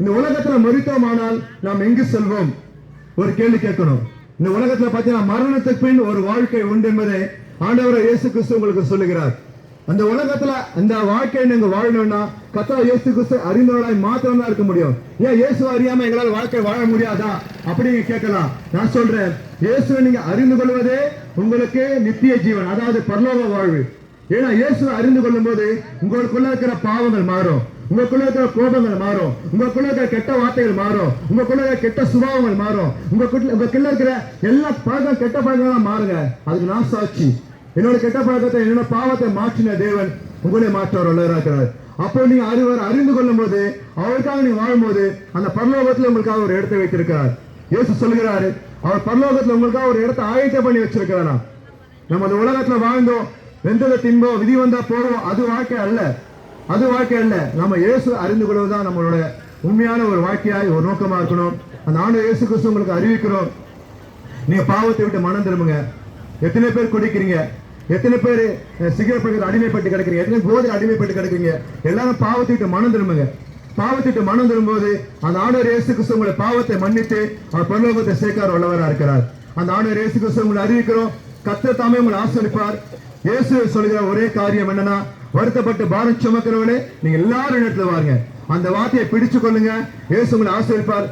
இந்த உலகத்துல மறித்தோமானால் நாம் எங்கு செல்வோம்? ஒரு கேள்வி கேட்கணும். இந்த உலகத்துல பாத்தீங்கன்னா மரணத்துக்கு பின் ஒரு வாழ்க்கை உண்டு என்பதை ஆண்டவரை இயேசு கிறிஸ்து உங்களுக்கு சொல்லுகிறார். அந்த உலகத்துல அந்த வாழ்க்கையை நீங்க வாழணும்னா கத்தா இயேசு கிறிஸ்து அறிந்தவர்களாய் மாத்திரம் தான் இருக்க முடியும். ஏன் இயேசு அறியாம எங்களால் வாழ்க்கை வாழ முடியாதா? அப்படின்னு கேட்கலாம். நான் சொல்றேன் இயேசுவை நீங்க அறிந்து கொள்வதே உங்களுக்கு நித்திய ஜீவன் அதாவது பரலோக வாழ்வு. ஏன்னா இயேசுவை அறிந்து கொள்ளும் போது உங்களுக்குள்ள இருக்கிற பாவங்கள் மாறும். உங்களுக்குள்ள இருக்கிற கோபங்கள் மாறும். உங்களுக்குள்ள இருக்கிற கெட்ட வார்த்தைகள் மாறும். உங்களுக்குள்ள இருக்கிற கெட்ட சுபாவங்கள் மாறும். உங்களுக்குள்ள உங்களுக்குள்ள இருக்கிற எல்லா பழக்கம் கெட்ட பழக்கங்களும் மாறுங்க. அதுக்கு நான் சாட்சி. என்னோட கெட்ட பழக்கத்தை என்னோட பாவத்தை மாற்றின தேவன் உங்களை மாற்றவர் வல்லவராக இருக்கிறார். அப்போ நீங்க அறிவர் அறிந்து கொள்ளும் போது அவருக்காக நீ வாழும்போது அந்த பரலோகத்தில் உங்களுக்காக ஒரு இடத்தை வைத்திருக்கிறார். இயேசு சொல்கிறாரு அவர் பரலோகத்துல உங்களுக்காக ஒரு இடத்தை ஆயத்த பண்ணி வச்சிருக்கிறாராம். நம்ம அந்த உலகத்துல வாழ்ந்தோம் வெந்ததை தின்போம் விதி வந்தா போறோம் அது வாழ்க்கை அல்ல. அது வாழ்க்கை அல்ல. நம்ம இயேசு அறிந்து கொள்வதுதான் நம்மளோட உண்மையான ஒரு வாழ்க்கையாய் ஒரு நோக்கமா இருக்கணும். அந்த ஆண்டு இயேசு கிறிஸ்து உங்களுக்கு அறிவிக்கிறோம். நீங்க பாவத்தை விட்டு மனம் திரும்புங்க. எத்தனை பேர் குடிக்கிறீங்க எத்தனை பேர் சிகரெட் அடிமைப்பட்டு கிடக்கிறீங்க? எத்தனை போதை அடிமைப்பட்டு கிடக்கிறீங்க? எல்லாரும் பாவத்தை விட்டு மனம் திரும்புங்க. பாவத்தை விட்டு மனம் திரும்பும்போது அந்த ஆண்டவர் இயேசு கிறிஸ்து உங்களை பாவத்தை மன்னித்து அவர் பரலோகத்தை சேர்க்கார் உள்ளவராக இருக்கிறார். அந்த ஆண்டவர் இயேசு கிறிஸ்து உங்களை அறிவிக்கிறோம். கத்த தாமே உங்களை ஆசிரிப்பார் இயேசு சொல்கிற ஒரே காரியம் என்னன்னா வருத்தப்பட்டு பாரம் சுமக்கிறவனே நீங்க எல்லாரும் இடத்துல வாருங்க. அந்த வார்த்தையை பிடிச்சு கொள்ளுங்க ஏசு உங்களை ஆசிரியப்பார்